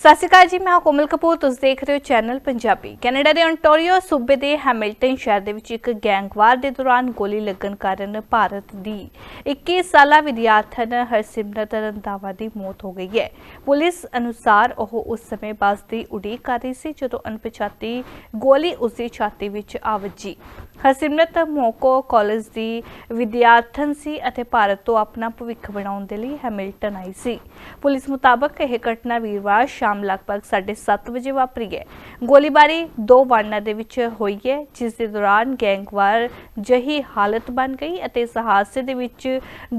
ਸਤਿ ਸ਼੍ਰੀ ਅਕਾਲ ਜੀ, ਮੈਂ ਕੋਮਲ ਕਪੂਰ, ਤੁਸੀਂ ਦੇਖ ਰਹੇ ਹੋ ਚੈਨਲ ਪੰਜਾਬੀ। ਕੈਨੇਡਾ ਦੇ ontario ਸੂਬੇ ਦੇ ਹੈਮਿਲਟਨ ਸ਼ਹਿਰ ਦੇ ਵਿੱਚ ਇੱਕ ਗੈਂਗਵਾਰ ਦੇ ਦੌਰਾਨ ਗੋਲੀ ਲੱਗਣ ਕਾਰਨ ਭਾਰਤ ਦੀ 21 ਸਾਲਾ ਵਿਦਿਆਰਥਣ ਹਰਸਿਮਰਤ ਰੰਧਾਵਾ ਦੀ ਮੌਤ ਹੋ ਗਈ ਹੈ। ਪੁਲਿਸ ਅਨੁਸਾਰ ਉਹ ਉਸ ਸਮੇਂ ਬੱਸ ਦੀ ਉਡੀਕ ਕਰ ਰਹੀ ਸੀ, ਜਦੋਂ ਅਣਪਛਾਤੀ ਗੋਲੀ ਉਸ ਦੀ ਛਾਤੀ ਵਿੱਚ ਆ ਵੱਜੀ। ਹਰਸਿਮਰਤ ਮੋਕੋ ਕਾਲਜ ਦੀ ਵਿਦਿਆਰਥਣ ਸੀ ਅਤੇ ਭਾਰਤ ਤੋਂ ਆਪਣਾ ਭਵਿੱਖ ਬਣਾਉਣ ਦੇ ਲਈ ਹੈਮਿਲਟਨ ਆਈ ਸੀ। ਪੁਲਿਸ ਮੁਤਾਬਕ ਇਹ ਘਟਨਾ ਵੀਰਵਾਰ ਸ਼ਾਮ ਲਗਭਗ 7:30 ਵਜੇ ਵਾਪਰੀ ਹੈ। ਗੋਲੀਬਾਰੀ ਦੋ ਵਾਹਨਾਂ ਦੇ ਵਿੱਚ ਹੋਈ ਹੈ, ਜਿਸ ਦੇ ਦੌਰਾਨ ਗੈਂਗਵਾਰ ਜਹੀ ਹਾਲਤ ਬਣ ਗਈ ਅਤੇ ਇਸ ਹਾਦਸੇ ਦੇ ਵਿੱਚ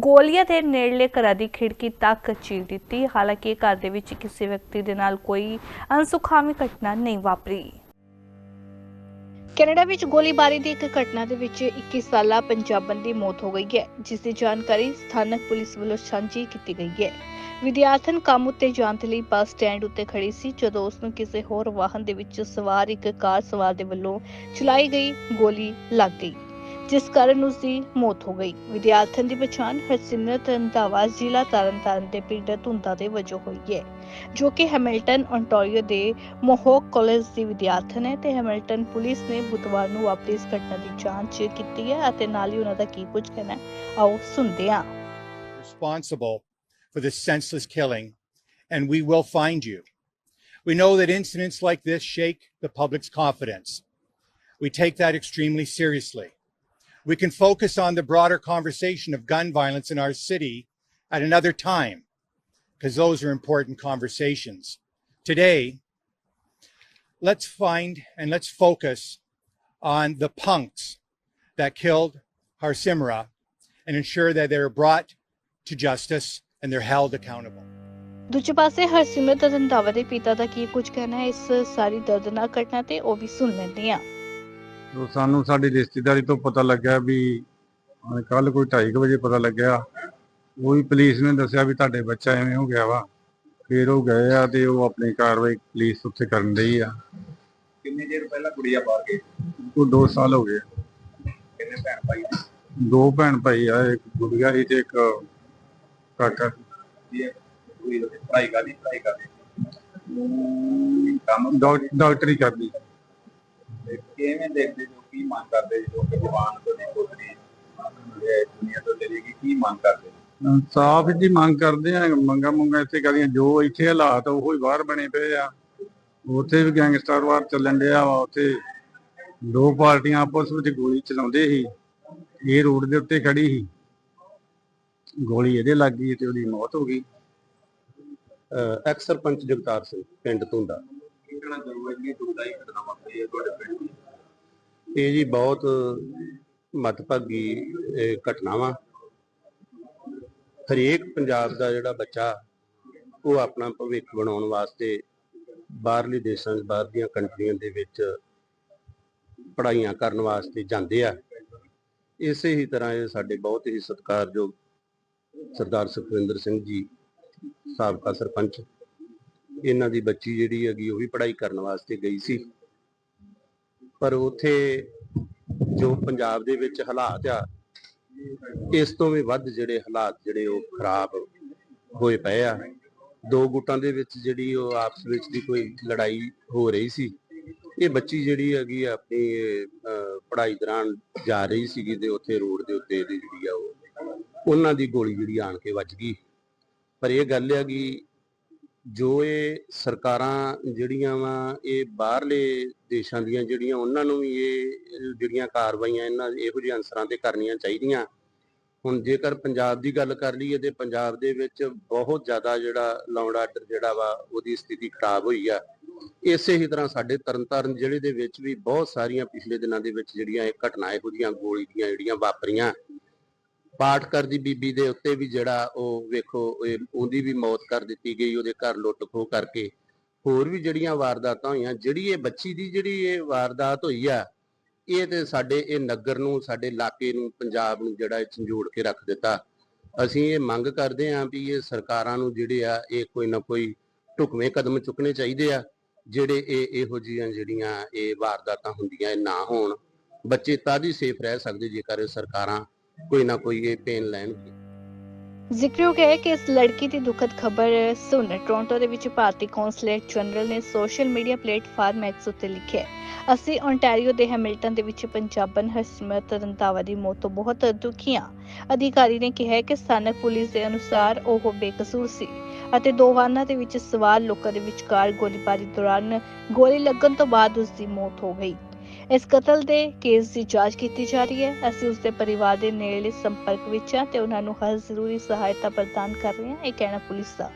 ਗੋਲੀਆਂ ਦੇ ਨੇੜਲੇ ਘਰਾਂ ਦੀ ਖਿੜਕੀ ਤੱਕ ਚੀਰ ਦਿੱਤੀ। ਹਾਲਾਂਕਿ ਘਰ ਦੇ ਵਿੱਚ ਕਿਸੇ ਵਿਅਕਤੀ ਦੇ ਨਾਲ ਕੋਈ ਅਨਸੁਖਾਵੀ ਘਟਨਾ ਨਹੀਂ ਵਾਪਰੀ। ਕੈਨੇਡਾ ਵਿੱਚ ਗੋਲੀਬਾਰੀ ਦੀ ਇੱਕ ਘਟਨਾ ਦੇ ਵਿੱਚ 21 ਸਾਲਾ ਪੰਜਾਬਣ ਦੀ ਮੌਤ ਹੋ ਗਈ ਹੈ, ਜਿਸ ਦੀ ਜਾਣਕਾਰੀ ਸਥਾਨਕ ਪੁਲਿਸ ਵੱਲੋਂ ਸਾਂਝੀ ਕੀਤੀ ਗਈ ਹੈ। ਵਿਦਿਆਰਥਣ ਕੰਮ ਉੱਤੇ ਜਾਣ ਦੇ ਲਈ ਬੱਸ ਸਟੈਂਡ ਉੱਤੇ ਖੜੀ ਸੀ, ਜਦੋਂ ਉਸ ਨੂੰ ਕਿਸੇ ਹੋਰ ਵਾਹਨ ਦੇ ਵਿੱਚ ਸਵਾਰ ਇੱਕ ਕਾਰ ਸਵਾਰ ਦੇ ਵੱਲੋਂ ਚਲਾਈ ਗਈ ਗੋਲੀ ਲੱਗ ਗਈ। ਜਿਸ ਕਾਰਨ ਉਸ ਦੀ ਮੌਤ ਹੋ ਗਈ ਵਿਦਿਆਰਥਣ ਦੀ ਪਛਾਣ ਹਰਸਿਮਰਤ ਰੰਧਾਵਾ ਜ਼ਿਲ੍ਹਾ ਤਰਨਤਾਰਨ ਦੇ ਪਿੰਡ ਧੁੰਦਾ ਦੇ ਵਜੋਂ ਹੋਈ ਹੈ ਜੋ ਕਿ ਹੈਮਿਲਟਨ ontario ਦੇ ਮੋਹੋਕ ਕਾਲਜ ਦੀ ਵਿਦਿਆਰਥਣ ਹੈ ਤੇ ਹੈਮਿਲਟਨ ਪੁਲਿਸ ਨੇ ਬੁੱਧਵਾਰ ਨੂੰ ਵਾਪਰੀ ਇਸ ਘਟਨਾ ਦੀ ਜਾਂਚ ਕੀਤੀ ਹੈ ਅਤੇ ਨਾਲ ਹੀ ਉਹਨਾਂ ਦਾ ਕੀ ਕੁਝ ਕਹਿਣਾ ਹੈ ਆਓ ਸੁਣਦੇ ਹਾਂ responsible for this senseless killing, and we will find you. We know that incidents like this shake the public's confidence. We take that extremely seriously. We can focus on the broader conversation of gun violence in our city at another time, because those are important conversations. Today, let's find and let's focus on the punks that killed Harsimra and ensure that they're brought to justice and they're held accountable. ਦੂਜੇ ਪਾਸੇ ਹਰਸਿਮਰਤ ਰੰਧਾਵਾ ਦੇ ਪਿਤਾ ਦਾ ਕੀ ਕੁਝ ਕਹਿਣਾ ਹੈ ਇਸ ਸਾਰੀ ਦਰਦਨਾਕ ਘਟਨਾ ਤੇ ਉਹ ਵੀ ਸੁਣ ਲੈਂਦੇ ਹਾਂ ਤੋ ਸਾਨੂੰ ਸਾਡੀ ਰਿਸ਼ਤੇਦਾਰੀ ਤੋਂ ਪਤਾ ਲੱਗਿਆ ਵੀ ਕੱਲ ਕੋਈ 2:30 ਵਜੇ ਪਤਾ ਲੱਗਿਆ। ਉਹੀ ਪੁਲਿਸ ਨੇ ਦੱਸਿਆ ਵੀ ਤੁਹਾਡੇ ਬੱਚਾ ਐਵੇਂ ਹੋ ਗਿਆ ਵਾ। ਫਿਰ ਉਹ ਗਏ ਆ ਤੇ ਉਹ ਆਪਣੀ ਕਾਰਵਾਈ ਪੁਲਿਸ ਉੱਥੇ ਕਰਨ ਰਹੀ ਆ। ਕਿੰਨੇ ਚਿਰ ਪਹਿਲਾਂ ਕੁੜੀਆ ਬਾਹਰ ਗਈ? ਉਹ 2 ਸਾਲ ਹੋ ਗਏ। ਕਿੰਨੇ ਭੈਣ ਭਾਈ ਦੋ ਭੈਣ ਭਾਈ ਆ ਇੱਕ ਗੁੜੀਆ ਸੀ ਤੇ ਇੱਕ ਕਾਕਾ। ਦੀ ਪੜ੍ਹਾਈ ਕਰਦੀ ਪੜ੍ਹਾਈ ਕਰਦੀ? ਕੰਮ ਡਾਕ- ਡਾਕਟਰੀ ਕਰਦੀ। ਤੇ ਕਿਵੇਂ ਦੇਖਦੇ ਜੋ ਕੀ ਮੰਗ ਕਰਦੇ ਜੋ ਕਿ ਭਗਵਾਨ ਤੋਂ ਦੀ ਪੁੱਤਰੀ ਦੁਨੀਆ ਤੋਂ ਚਲੀ ਗਈ ਕੀ ਮੰਗ ਕਰਦੇ ਸਾਫ਼ ਜੀ ਮੰਗ ਕਰਦੇ ਆ ਮੰਗਾ ਮੰਗਾ ਇੱਥੇ ਕਰਦੀਆਂ ਜੋ ਇੱਥੇ ਹਾਲਾਤ ਆ, ਹੀ ਬਾਹਰ ਬਣੇ ਪਏ ਆ। ਉੱਥੇ ਵੀ ਗੈਂਗਸਟਰ ਵਾਰ ਚੱਲਣ ਡਿਆ ਵਾ ਉੱਥੇ ਦੋ ਪਾਰਟੀਆਂ ਆਪਸ ਵਿੱਚ ਗੋਲੀ ਚਲਾਉਂਦੇ ਸੀ ਇਹ ਰੋਡ ਦੇ ਉੱਤੇ ਖੜੀ ਸੀ। ਗੋਲੀ ਇਹਦੇ ਲੱਗ ਗਈ ਤੇ ਉਹਦੀ ਮੌਤ ਹੋ ਗਈ। ਐਕਸ ਸਰਪੰਚ ਜਗਤਾਰ ਸਿੰਘ ਪਿੰਡ ਧੁੰਦਾ। ਕਹਿਣਾ ਜ਼ਰੂਰੀ ਹੈ ਕਿ ਘਟਨਾ ਵਾਪਰੀ ਹੈ ਤੁਹਾਡੇ ਪਿੰਡ ਦੀ ਇਹ ਜੀ ਬਹੁਤ ਮਤਭਾਗੀ, ਇਹ ਹਰੇਕ ਪੰਜਾਬ ਦਾ ਜਿਹੜਾ ਬੱਚਾ, ਉਹ ਆਪਣਾ ਭਵਿੱਖ ਬਣਾਉਣ ਵਾਸਤੇ ਬਾਹਰਲੇ ਦੇਸ਼ਾਂ 'ਚ ਬਾਹਰ ਦੀਆਂ ਕੰਟਰੀਆਂ ਦੇ ਵਿੱਚ ਪੜ੍ਹਾਈਆਂ ਕਰਨ ਵਾਸਤੇ ਜਾਂਦੇ ਆ। ਇਸੇ ਹੀ ਤਰ੍ਹਾਂ ਇਹ ਸਾਡੇ ਬਹੁਤ ਹੀ ਸਤਿਕਾਰਯੋਗ ਸਰਦਾਰ ਸੁਖਵਿੰਦਰ ਸਿੰਘ ਜੀ, ਸਾਬਕਾ ਸਰਪੰਚ ਇਹਨਾਂ ਦੀ ਬੱਚੀ ਜਿਹੜੀ ਹੈਗੀ ਉਹ ਵੀ ਪੜ੍ਹਾਈ ਕਰਨ ਵਾਸਤੇ ਗਈ ਸੀ। ਪਰ ਉਥੇ ਜੋ ਪੰਜਾਬ ਦੇ ਵਿੱਚ ਹਾਲਾਤ ਆ ਇਸ ਤੋਂ ਵੀ ਵੱਧ ਜਿਹੜੇ ਹਾਲਾਤ ਜਿਹੜੇ ਉਹ ਖਰਾਬ ਹੋਏ ਪਏ ਆ। ਦੋ ਗੁੱਟਾਂ ਦੇ ਵਿੱਚ ਜਿਹੜੀ ਉਹ ਆਪਸ ਵਿੱਚ ਦੀ ਕੋਈ ਲੜਾਈ ਹੋ ਰਹੀ ਸੀ। ਇਹ ਬੱਚੀ ਜਿਹੜੀ ਹੈਗੀ ਆਪਣੀ ਅਹ, ਪੜ੍ਹਾਈ ਦੌਰਾਨ ਜਾ ਰਹੀ ਸੀਗੀ ਤੇ ਉੱਥੇ ਰੋਡ ਦੇ ਉੱਤੇ ਇਹਦੀ ਜਿਹੜੀ ਆ ਉਹ ਉਹਨਾਂ ਦੀ ਗੋਲੀ ਜਿਹੜੀ ਆਣ ਕੇ ਵੱਜ ਗਈ। ਪਰ ਇਹ ਗੱਲ ਹੈ ਕਿ ਜੋ ਇਹ ਸਰਕਾਰਾਂ ਜਿਹੜੀਆਂ ਵਾ, ਇਹ ਬਾਹਰਲੇ ਦੇਸ਼ਾਂ ਦੀਆਂ ਜਿਹੜੀਆਂ, ਉਹਨਾਂ ਨੂੰ ਵੀ ਇਹ ਜਿਹੜੀਆਂ ਕਾਰਵਾਈਆਂ ਇਹਨਾਂ ਇਹੋ ਜਿਹੇ ਅਨਸਰਾਂ ਤੇ ਕਰਨੀਆਂ ਚਾਹੀਦੀਆਂ। ਹੁਣ ਜੇਕਰ ਪੰਜਾਬ ਦੀ ਗੱਲ ਕਰ ਲਈਏ ਤੇ ਪੰਜਾਬ ਦੇ ਵਿੱਚ ਬਹੁਤ ਜ਼ਿਆਦਾ ਜਿਹੜਾ ਲਾਉਂਡ ਆਰਡਰ ਜਿਹੜਾ ਵਾ, ਉਹਦੀ ਸਥਿਤੀ ਖਰਾਬ ਹੋਈ ਆ। ਇਸੇ ਹੀ ਤਰ੍ਹਾਂ ਸਾਡੇ ਤਰਨਤਾਰਨ ਜ਼ਿਲ੍ਹੇ ਦੇ ਵਿੱਚ ਵੀ ਬਹੁਤ ਸਾਰੀਆਂ ਪਿਛਲੇ ਦਿਨਾਂ ਦੇ ਵਿੱਚ ਜਿਹੜੀਆਂ ਇਹ ਘਟਨਾ, ਇਹੋ ਜਿਹੀਆਂ ਗੋਲੀ ਦੀਆਂ ਜਿਹੜੀਆਂ ਵਾਪਰੀਆਂ। ਪਾਠਕਰ ਦੀ ਬੀਬੀ ਦੇ ਉੱਤੇ ਵੀ ਜਿਹੜਾ ਉਹ ਵੇਖੋ, ਇਹ ਉਹਦੀ ਵੀ ਮੌਤ ਕਰ ਦਿੱਤੀ ਗਈ, ਉਹਦੇ ਘਰ ਲੁੱਟ ਖੋਹ ਕਰਕੇ। ਹੋਰ ਵੀ ਜਿਹੜੀਆਂ ਵਾਰਦਾਤਾਂ ਹੋਈਆਂ, ਜਿਹੜੀ ਇਹ ਬੱਚੀ ਦੀ ਜਿਹੜੀ ਇਹ ਵਾਰਦਾਤ ਹੋਈ ਆ, ਇਹ ਤੇ ਸਾਡੇ, ਇਹ ਨਗਰ ਨੂੰ, ਸਾਡੇ ਇਲਾਕੇ ਨੂੰ, ਪੰਜਾਬ ਨੂੰ ਜਿਹੜਾ ਝੰਜੋੜ ਕੇ ਰੱਖ ਦਿੱਤਾ। ਅਸੀਂ ਇਹ ਮੰਗ ਕਰਦੇ ਹਾਂ ਵੀ ਇਹ ਸਰਕਾਰਾਂ ਨੂੰ ਜਿਹੜੇ ਆ, ਇਹ ਕੋਈ ਨਾ ਕੋਈ ਢੁਕਵੇਂ ਕਦਮ ਚੁੱਕਣੇ ਚਾਹੀਦੇ ਆ, ਜਿਹੜੇ ਇਹ ਇਹੋ ਜਿਹੀਆਂ ਜਿਹੜੀਆਂ ਇਹ ਵਾਰਦਾਤਾਂ ਹੁੰਦੀਆਂ, ਇਹ ਨਾ ਹੋਣ। ਬੱਚੇ ਤਾਂ ਹੀ ਸੇਫ ਰਹਿ ਸਕਦੇ ਜੇਕਰ ਇਹ ਸਰਕਾਰਾਂ ਕੋਈ ਨਾ ਕੋਈ ਇਹ ਪੇਨ ਲੈਣਗੇ। ਜ਼ਿਕਰਯੋਗ ਹੈ ਕਿ ਇਸ ਲੜਕੀ ਦੀ ਦੁਖਦ ਖਬਰ ਸੁਣ ਟੋਰਾਂਟੋ ਦੇ ਵਿੱਚ ਭਾਰਤੀ ਕੌਂਸਲੇਟ ਜਨਰਲ ਨੇ ਸੋਸ਼ਲ ਮੀਡੀਆ ਪਲੇਟਫਾਰਮ ਐਕਸ ਉੱਤੇ ਲਿਖਿਆ ਅਸੀਂ ਓਨਟਾਰੀਓ ਦੇ ਹੈਮਿਲਟਨ ਦੇ ਵਿੱਚ ਪੰਜਾਬਣ ਹਰਸਿਮਰਤ ਰੰਧਾਵਾ ਦੀ ਮੌਤ ਤੋਂ ਬਹੁਤ ਦੁਖੀ ਹਾਂ। ਅਧਿਕਾਰੀ ਨੇ ਕਿਹਾ ਕਿ ਸਥਾਨਕ ਪੁਲਿਸ ਦੇ ਅਨੁਸਾਰ ਉਹ ਬੇਕਸੂਰ ਸੀ ਅਤੇ ਦੋ ਵਾਹਨਾਂ ਦੇ ਵਿੱਚ ਸਵਾਰ ਲੋਕਾਂ ਦੇ ਵਿਚਕਾਰ ਗੋਲੀਬਾਰੀ ਦੌਰਾਨ ਗੋਲੀ ਲੱਗਣ ਤੋਂ ਬਾਅਦ ਉਸ ਦੀ ਮੌਤ ਹੋ ਗਈ। ਇਸ ਕਤਲ ਦੇ ਕੇਸ ਦੀ ਜਾਂਚ ਕੀਤੀ ਜਾ ਰਹੀ ਹੈ। ਅਸੀਂ ਉਸ ਦੇ ਪਰਿਵਾਰ ਦੇ ਨੇੜਲੇ ਸੰਪਰਕ ਵਿੱਚ ਹਾਂ ਤੇ ਉਹਨਾਂ ਨੂੰ ਹਰ ਜ਼ਰੂਰੀ ਸਹਾਇਤਾ ਪ੍ਰਦਾਨ ਕਰ ਰਹੇ ਹਾਂ, ਇਹ ਕਹਿਣਾ ਪੁਲਿਸ ਦਾ।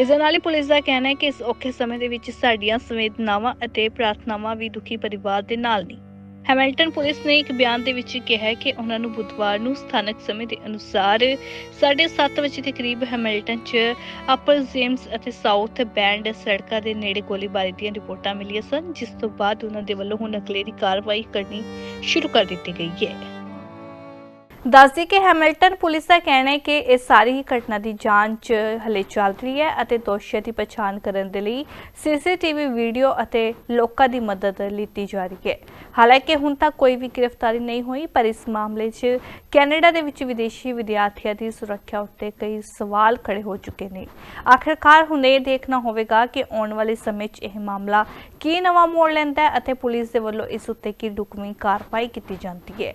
ਇਸ ਦੇ ਨਾਲ ਹੀ ਪੁਲਿਸ ਦਾ ਕਹਿਣਾ ਹੈ ਕਿ ਇਸ ਔਖੇ ਸਮੇਂ ਦੇ ਵਿੱਚ ਸਾਡੀਆਂ ਸੰਵੇਦਨਾਵਾਂ ਅਤੇ ਪ੍ਰਾਰਥਨਾਵਾਂ ਵੀ ਦੁਖੀ ਪਰਿਵਾਰ ਦੇ ਨਾਲ ਨੇ। ਹੈਮਿਲਟਨ ਪੁਲਿਸ ਨੇ ਇੱਕ ਬਿਆਨ ਦੇ ਵਿੱਚ ਕਿਹਾ ਕਿ ਉਹਨਾਂ ਨੂੰ ਬੁੱਧਵਾਰ ਨੂੰ ਸਥਾਨਕ ਸਮੇਂ ਦੇ ਅਨੁਸਾਰ 7:30 ਵਜੇ ਦੇ ਕਰੀਬ ਹੈਮਿਲਟਨ 'ਚ ਅਪਰ ਜੇਮਸ ਅਤੇ ਸਾਊਥ ਬੈਂਡ ਸੜਕਾਂ ਦੇ ਨੇੜੇ ਗੋਲੀਬਾਰੀ ਦੀਆਂ ਰਿਪੋਰਟਾਂ ਮਿਲੀਆਂ ਸਨ, ਜਿਸ ਤੋਂ ਬਾਅਦ ਉਹਨਾਂ ਦੇ ਵੱਲੋਂ ਹੁਣ ਅਗਲੇਰੀ ਕਾਰਵਾਈ ਕਰਨੀ ਸ਼ੁਰੂ ਕਰ ਦਿੱਤੀ ਗਈ ਹੈ। ਦੱਸਦੀ ਕਿ ਹੈਮਿਲਟਨ ਪੁਲਿਸ ਦਾ ਕਹਿਣਾ ਹੈ ਕਿ ਇਹ ਸਾਰੀ ਹੀ ਘਟਨਾ ਦੀ ਜਾਂਚ ਹਲੇ ਚੱਲ ਰਹੀ ਹੈ ਅਤੇ ਦੋਸ਼ੀਆਂ ਦੀ ਪਛਾਣ ਕਰਨ ਦੇ ਲਈ ਸੀਸੀਟੀਵੀ ਵੀਡੀਓ ਅਤੇ ਲੋਕਾਂ ਦੀ ਮਦਦ ਲਿੱਤੀ ਜਾ ਰਹੀ ਹੈ। ਹਾਲਾਂਕਿ ਹੁਣ ਤੱਕ ਕੋਈ ਵੀ ਗ੍ਰਿਫਤਾਰੀ ਨਹੀਂ ਹੋਈ, ਪਰ ਇਸ ਮਾਮਲੇ 'ਚ ਕੈਨੇਡਾ ਦੇ ਵਿੱਚ ਵਿਦੇਸ਼ੀ ਵਿਦਿਆਰਥੀਆਂ ਦੀ ਸੁਰੱਖਿਆ ਉੱਤੇ ਕਈ ਸਵਾਲ ਖੜੇ ਹੋ ਚੁੱਕੇ ਨੇ। ਆਖਿਰਕਾਰ ਹੁਣ ਇਹ ਦੇਖਣਾ ਹੋਵੇਗਾ ਕਿ ਆਉਣ ਵਾਲੇ ਸਮੇਂ 'ਚ ਇਹ ਮਾਮਲਾ ਕੀ ਨਵਾਂ ਮੋੜ ਲੈਂਦਾ ਹੈ ਅਤੇ ਪੁਲਿਸ ਦੇ ਵੱਲੋਂ ਇਸ ਉੱਤੇ ਕੀ ਢੁਕਵੀਂ ਕਾਰਵਾਈ ਕੀਤੀ ਜਾਂਦੀ ਹੈ।